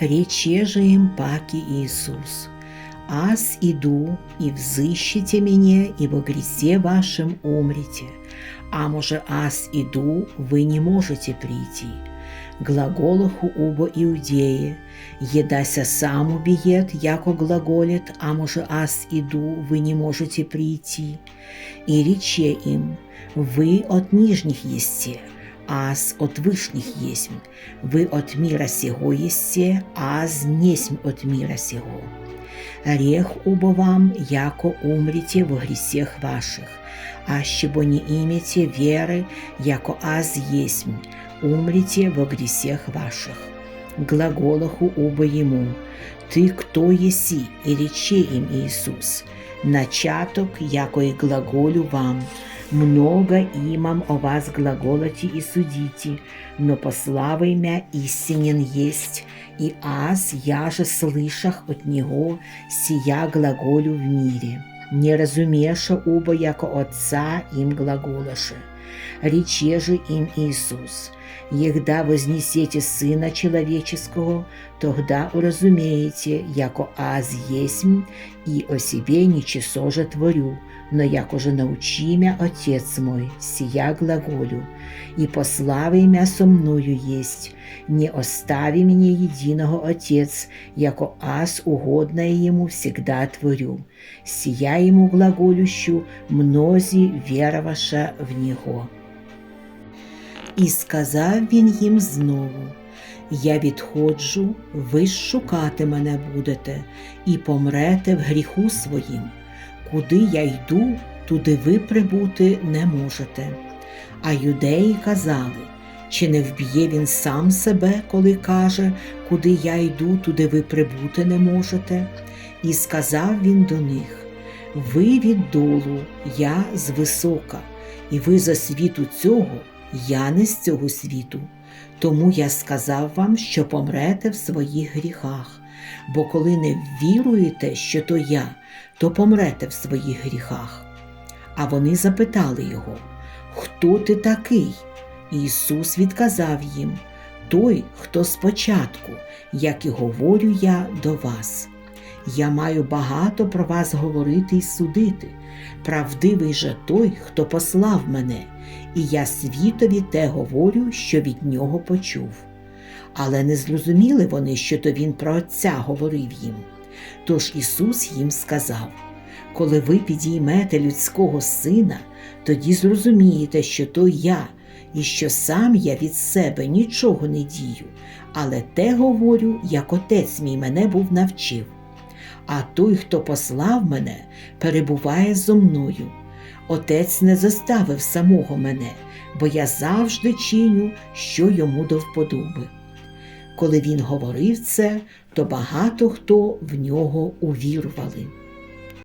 Рече же им паки Иисус, «Аз иду, и взыщите меня, и во гресе вашем умрете, а може аз иду, вы не можете прийти». Глаголаху убо иудеи, едася сам убиет, яко глаголит, а може аз иду, вы не можете прийти. И рече им, вы от нижних есте, аз от вышних есмь, вы от мира сего есте, аз несмь от мира сего. Рех убо вам, яко умрете во гресех ваших, аще бо не имете веры, яко аз есмь, умрете во гресех ваших. Глаголаху убо ему, ты кто еси, и рече им Иисус, начаток, яко и глаголю вам, много имам о вас глаголати и судите, но по славе мя истинен есть, и аз, я же слышах от него, сия глаголю в мире. Не разумеша убо, яко отца им глаголаше. Рече же им Иисус, егда вознесете Сына Человеческого, тогда уразумеете, яко аз есмь, и о себе ничего же творю, но яко же научи мя Отец мой, сия глаголю, и пославы мя со мною есть, не остави меня единого Отец, яко аз угодное ему всегда творю, сия ему глаголющу, мнози вероваша в Него. І сказав він їм знову: Я відходжу, ви шукати мене будете, і помрете в гріху своїм. Куди я йду, туди ви прибути не можете. А юдеї казали, чи не вб'є він сам себе, коли каже, куди я йду, туди ви прибути не можете? І сказав він до них: Ви віддолу, я з висока, і ви за світу цього, я не з цього світу. Тому я сказав вам, що помрете в своїх гріхах, бо коли не віруєте, що то я, то помрете в своїх гріхах. А вони запитали його, Хто ти такий? Ісус відказав їм, Той, хто спочатку, як і говорю я до вас. Я маю багато про вас говорити і судити. Правдивий же той, хто послав мене, і я світові те говорю, що від нього почув. Але не зрозуміли вони, що то він про Отця говорив їм. Тож Ісус їм сказав: Коли ви підіймете людського сина, тоді зрозумієте, що то я, і що сам я від себе нічого не дію, але те говорю, як отець мій мене був навчив. А той, хто послав мене, перебуває зо мною. Отець не заставив самого мене, бо я завжди чиню, що йому до вподоби. Коли він говорив це, то багато хто в нього увірували.